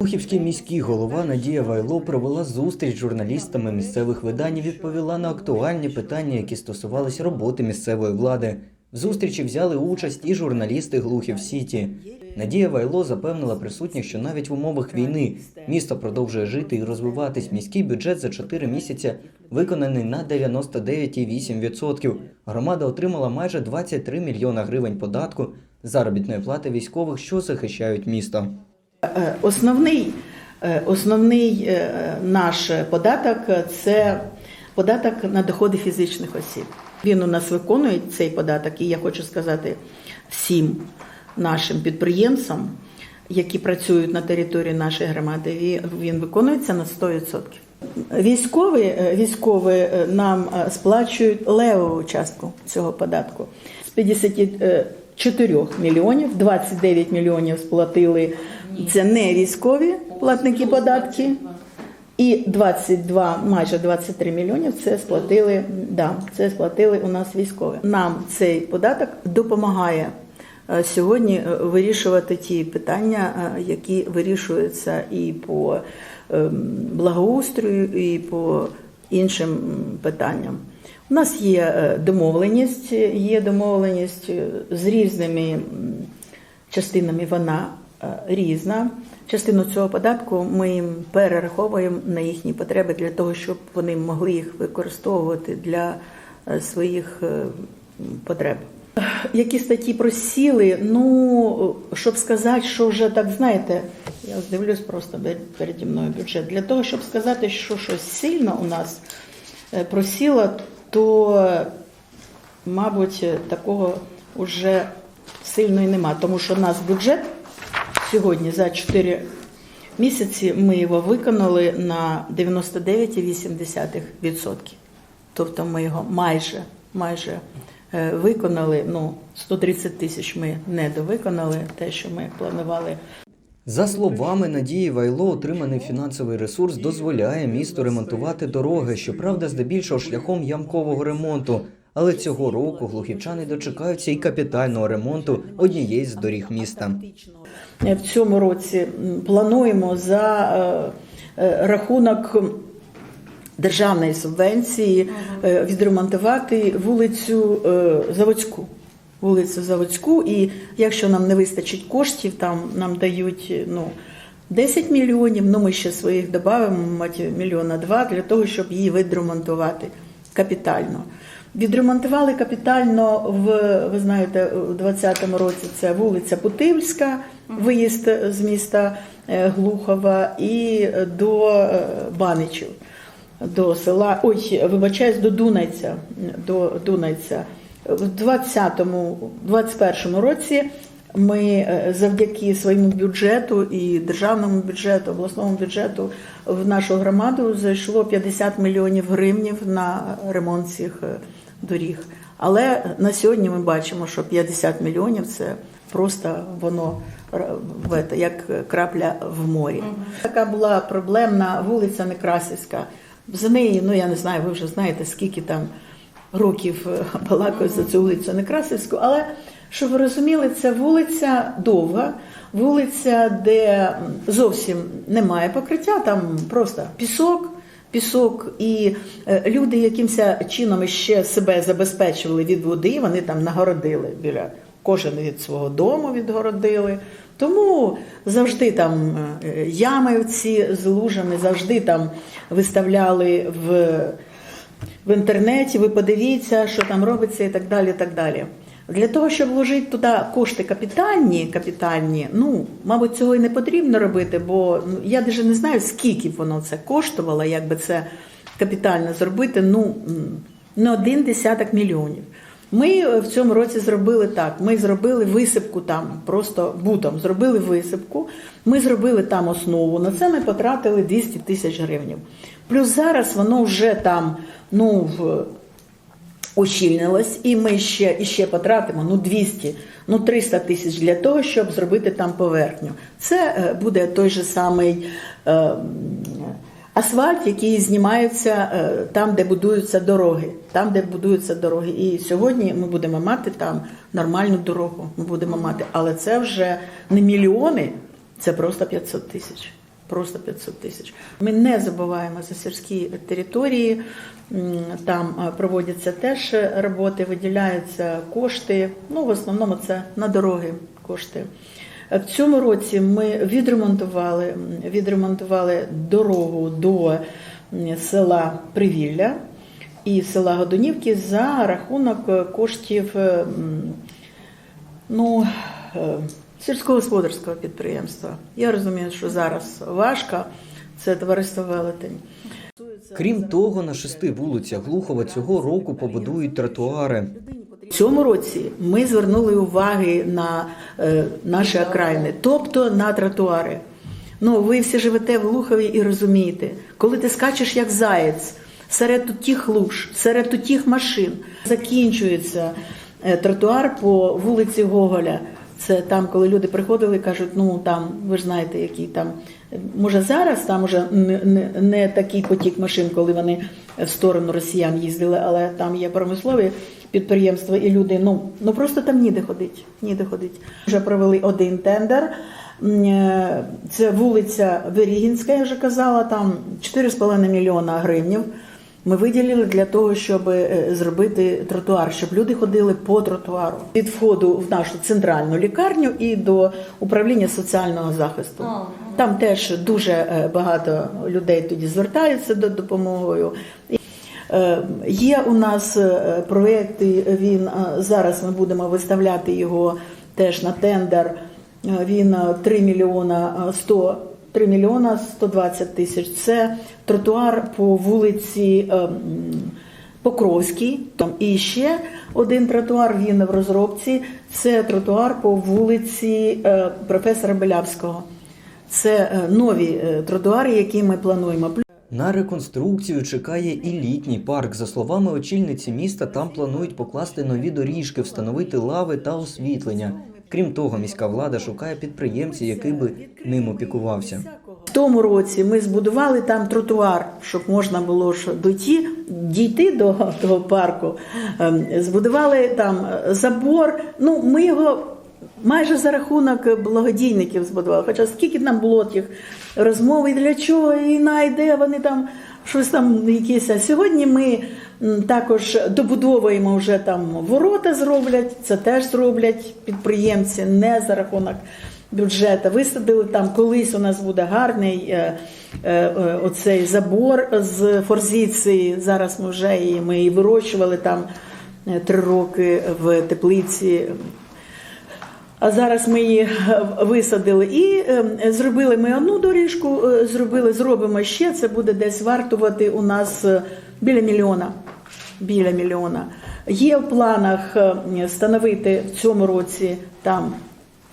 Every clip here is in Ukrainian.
Глухівський міський голова Надія Вайло провела зустріч з журналістами місцевих видань і відповіла на актуальні питання, які стосувались роботи місцевої влади. В зустрічі взяли участь і журналісти Глухів Сіті. Надія Вайло запевнила присутніх, що навіть в умовах війни місто продовжує жити і розвиватись. Міський бюджет за 4 місяці виконаний на 99,8%. Громада отримала майже 23 мільйона гривень податку заробітної плати військових, що захищають місто. Е, Основний, е, основний е, наш податок це податок на доходи фізичних осіб. Він у нас виконує цей податок, і я хочу сказати всім нашим підприємцям, які працюють на території нашої громади, він- виконується на 100%. Військові, військові нам сплачують левову частку цього податку. З 54 мільйонів 29 мільйонів сплатили це не військові платники податки. І 22, майже 23 мільйонів це сплатили, да, це сплатили у нас військові. Нам цей податок допомагає е, сьогодні е, вирішувати ті питання, е, які вирішуються і по ем, благоустрою, і по іншим питанням. У нас є е, домовленість, є домовленість е, з різними частинами вона е, різна. Частину цього податку ми їм перераховуємо на їхні потреби для того, щоб вони могли їх використовувати для е, своїх е, потреб. Які статті просіли? Ну, щоб сказати, що вже так знаєте, я ось дивлюсь просто переді мною бюджет. Для того, щоб сказати, що щось сильно у нас е, просіло, то мабуть, такого вже сильно і нема, тому що у нас бюджет сьогодні за 4 місяці ми його виконали на 99,8%. Тобто ми його майже, майже е, виконали. Ну, 130 тисяч ми не довиконали те, що ми планували. За словами Надії Вайло, отриманий фінансовий ресурс дозволяє місту ремонтувати дороги, щоправда, здебільшого шляхом ямкового ремонту. Але цього року глухівчани дочекаються і капітального ремонту однієї з доріг міста. Е, В цьому році плануємо за е, е, рахунок державної субвенції відремонтувати вулицю Заводську. Вулицю Заводську, і якщо нам не вистачить коштів, там нам дають ну, 10 мільйонів, ну ми ще своїх додаємо, мать, мільйона два, для того, щоб її відремонтувати капітально. Відремонтували капітально в, ви знаєте, у 2020 році це вулиця Путивська, виїзд з міста е, Глухова і до е, Баничів, до села, ой, вибачаюсь, до Дунайця, до Дунайця. В 2020 21 році ми е, завдяки своєму бюджету і державному бюджету, обласному бюджету в нашу громаду зайшло 50 мільйонів гривнів на ремонт цих е, доріг. Але на сьогодні ми бачимо, що 50 мільйонів це просто воно це, як крапля в морі. Така була проблемна вулиця Некрасівська. За неї, ну я не знаю, ви вже знаєте, скільки там років е, балакаю за цю вулицю Некрасівську, але щоб ви розуміли, це вулиця довга, вулиця, де зовсім немає покриття, там просто пісок. Пісок і е, люди якимось чином ще себе забезпечували від води, вони там нагородили біля кожен від свого дому відгородили. Тому завжди там е, ями ці з лужами, завжди там виставляли в в інтернеті, ви подивіться, що там робиться і так далі. так далі. Для того, щоб вложити туди кошти капітальні, капітальні, ну, мабуть, цього і не потрібно робити, бо ну, я навіть не знаю, скільки б воно це коштувало, як би це капітально зробити, ну, не один десяток мільйонів. Ми е, в цьому році зробили так: ми зробили висипку там, просто бутом, зробили висипку, ми зробили там основу. На це ми потратили 200 тисяч гривень. Плюс зараз воно вже там, ну, в ущільнилось, і ми ще, і ще потратимо ну 200, ну 300 тисяч для того, щоб зробити там поверхню. Це е, буде той же самий е, асфальт, який знімається е, там, де будуються дороги. Там, де будуються дороги. І сьогодні ми будемо мати там нормальну дорогу. Ми будемо мати, але це вже не мільйони, це просто 500 тисяч. Просто 500 тисяч. Ми не забуваємо за сільські території. Там проводяться теж роботи, виділяються кошти. Ну, в основному це на дороги кошти. В цьому році ми відремонтували, відремонтували дорогу до села Привілля і села Годунівки за рахунок коштів е, ну, е, сільськогосподарського підприємства. Я розумію, що зараз важко. Це товариство велетень. Крім того, на шести вулицях Глухова цього року побудують тротуари. В цьому році ми звернули уваги на е, наші окраїни, тобто на тротуари. Ну, ви всі живете в Лухові і розумієте, коли ти скачеш як заєць серед тих луж, серед тих машин, закінчується е, тротуар по вулиці Гоголя. Це там, коли люди приходили і кажуть, ну там ви ж знаєте, який там. Може зараз там уже не, не, не такий потік машин, коли вони в сторону росіян їздили, але там є промислові підприємства і люди. Ну ну просто там ніде ходить. Ніде ходить. Вже провели один тендер. Е, Це вулиця Верігінська, я вже казала, там 4,5 мільйона гривнів. Ми виділили для того, щоб е, зробити тротуар, щоб люди ходили по тротуару від входу в нашу центральну лікарню і до управління соціального захисту. Там теж дуже е, багато людей тоді звертаються до допомогою. Е, Є у нас е, проєкт, він е, зараз ми будемо виставляти його теж на тендер. Він е, 3 мільйона е, 100 3 мільйона 120 тисяч. Це тротуар по вулиці Покровській. Там і ще один тротуар. Він в розробці. Це тротуар по вулиці професора Белявського. Це нові тротуари, які ми плануємо. На реконструкцію чекає і літній парк. За словами очільниці міста, там планують покласти нові доріжки, встановити лави та освітлення. Крім того, міська влада шукає підприємця, який би ним опікувався. В тому році ми збудували там тротуар, щоб можна було ж дойти, дійти до парку. Ем, Збудували там е, забор. Ну, ми його майже за рахунок благодійників збудували. Хоча скільки там було тих розмов, і для чого, і найде вони там щось там якісь. Сьогодні ми також добудовуємо вже там ворота зроблять, це теж зроблять підприємці, не за рахунок бюджету. Висадили там колись у нас буде гарний е, е, е, оцей забор з форзиції. Зараз ми вже її ми вирощували там е, три роки в теплиці. А зараз ми її е, висадили і е, зробили ми одну доріжку, е, зробили, зробимо ще. Це буде десь вартувати у нас біля мільйона. Біля мільйона. Є в планах встановити в цьому році там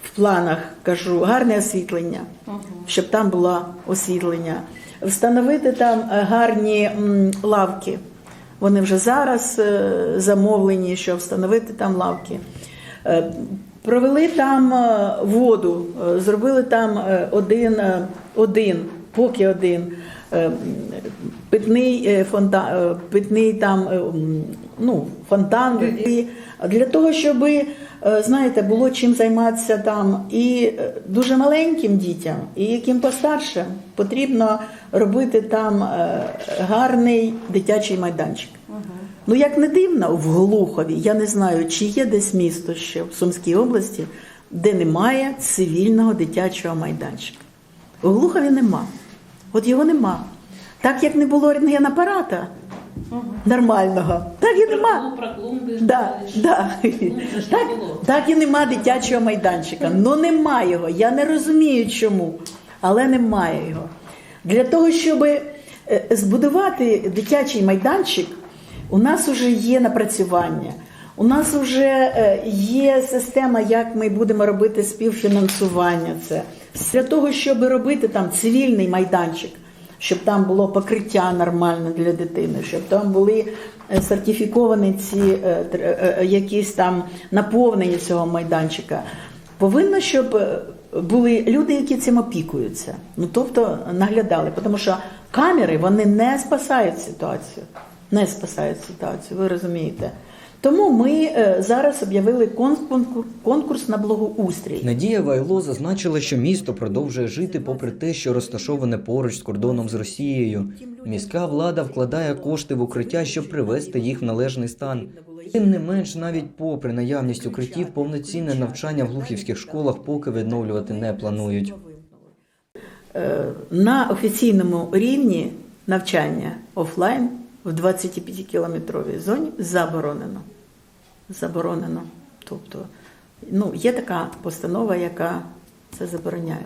в планах кажу гарне освітлення, щоб там було освітлення. Встановити там гарні лавки. Вони вже зараз замовлені, щоб встановити там лавки. Провели там е, воду, е, зробили там е, один, один поки один питний фонтан, питний там ну, фонтан. І Для того, щоб знаєте, було чим займатися там і дуже маленьким дітям, і яким постарше, потрібно робити там гарний дитячий майданчик. Ну, як не дивно, в Глухові, я не знаю, чи є десь місто ще в Сумській області, де немає цивільного дитячого майданчика. У Глухові нема. От його нема. Так як не було рентгенапарата нормального, так і нема. Ну, про клумби. Да, да. це Так, так і нема дитячого майданчика. Ну нема його. Я не розумію чому, але немає його. Для того, щоб е, збудувати дитячий майданчик, у нас вже є напрацювання. У нас вже є система, як ми будемо робити співфінансування. Це для того, щоб робити там цивільний майданчик, щоб там було покриття нормальне для дитини, щоб там були е, сертифіковані ці е, е, е, якісь там наповнення цього майданчика. Повинно, щоб е, були люди, які цим опікуються. Ну тобто наглядали, тому що камери вони не спасають ситуацію. Не спасають ситуацію, ви розумієте. Тому ми е, зараз об'явили конкур- конкурс на благоустрій. Надія Вайло зазначила, що місто продовжує жити попри те, що розташоване поруч з кордоном з Росією. Міська влада вкладає кошти в укриття, щоб привести їх в належний стан. Тим не менш, навіть попри наявність укриттів, повноцінне навчання в глухівських школах поки відновлювати не планують. Е, На офіційному рівні навчання офлайн в 25-кілометровій зоні заборонено. Заборонено. Тобто, ну, є така постанова, яка це забороняє.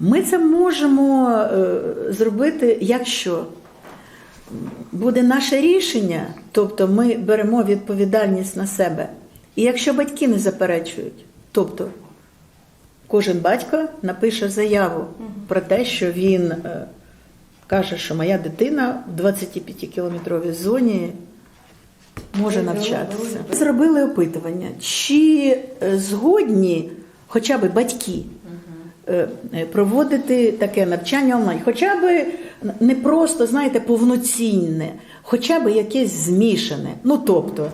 Ми це можемо е, зробити, якщо буде наше рішення, тобто ми беремо відповідальність на себе. І якщо батьки не заперечують, тобто кожен батько напише заяву про те, що він е, каже, що моя дитина в 25-кілометровій зоні може навчатися. Зробили опитування, чи е, згодні хоча б батьки е, проводити таке навчання онлайн, хоча б не просто, знаєте, повноцінне, хоча б якесь змішане. Ну тобто,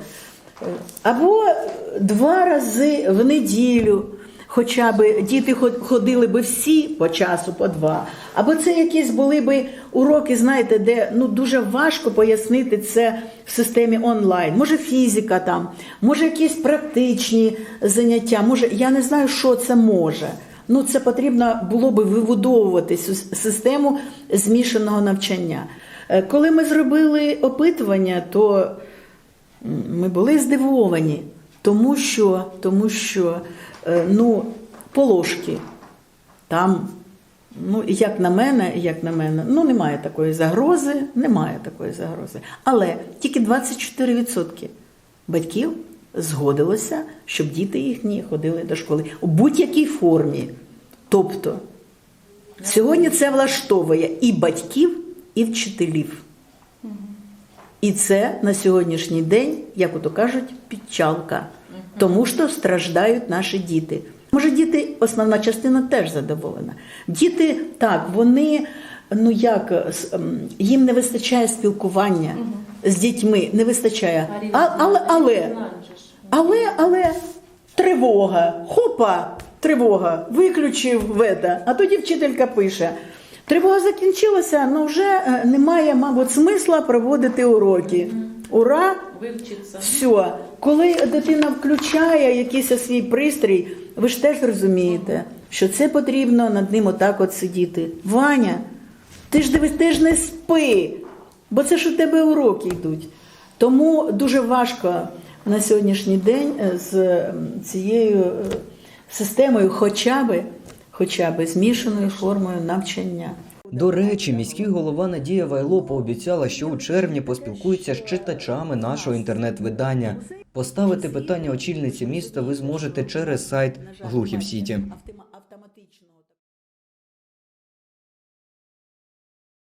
е, або два рази в неділю. Хоча б діти ход- ходили би всі по часу, по два. Або це якісь були би уроки, знаєте, де ну дуже важко пояснити це в системі онлайн. Може, фізика там, може, якісь практичні заняття. Може, я не знаю, що це може. Ну, це потрібно було би вибудовувати систему змішаного навчання. Е, Коли ми зробили опитування, то ми були здивовані, тому що, тому що е, ну, положки там, ну, як на мене, як на мене, ну, немає такої загрози, немає такої загрози. Але тільки 24% батьків згодилося, щоб діти їхні ходили до школи у будь-якій формі. Тобто, сьогодні це влаштовує і батьків, і вчителів. І це на сьогоднішній день, як ото кажуть, підчалка. Тому що страждають наші діти. Може, діти, основна частина теж задоволена. Діти так, вони ну як їм не вистачає спілкування з дітьми, не вистачає. А, але, але, але, але тривога, хопа, тривога, виключив вета. А тоді вчителька пише. Тривога закінчилася, але вже е, немає, мабуть, смисла проводити уроки. Ура! вивчиться. Все. Коли дитина включає якийсь свій пристрій, ви ж теж розумієте, що це потрібно над ним отак от сидіти. Ваня, ти ж дивись, ти ж не спи, бо це ж у тебе уроки йдуть. Тому дуже важко на сьогоднішній день е, з цією е, системою, хоча би, хоча би змішаною формою навчання. До речі, міський голова Надія Вайло пообіцяла, що у червні поспілкується з читачами нашого інтернет-видання. Поставити питання очільниці міста ви зможете через сайт Глухів Сіті.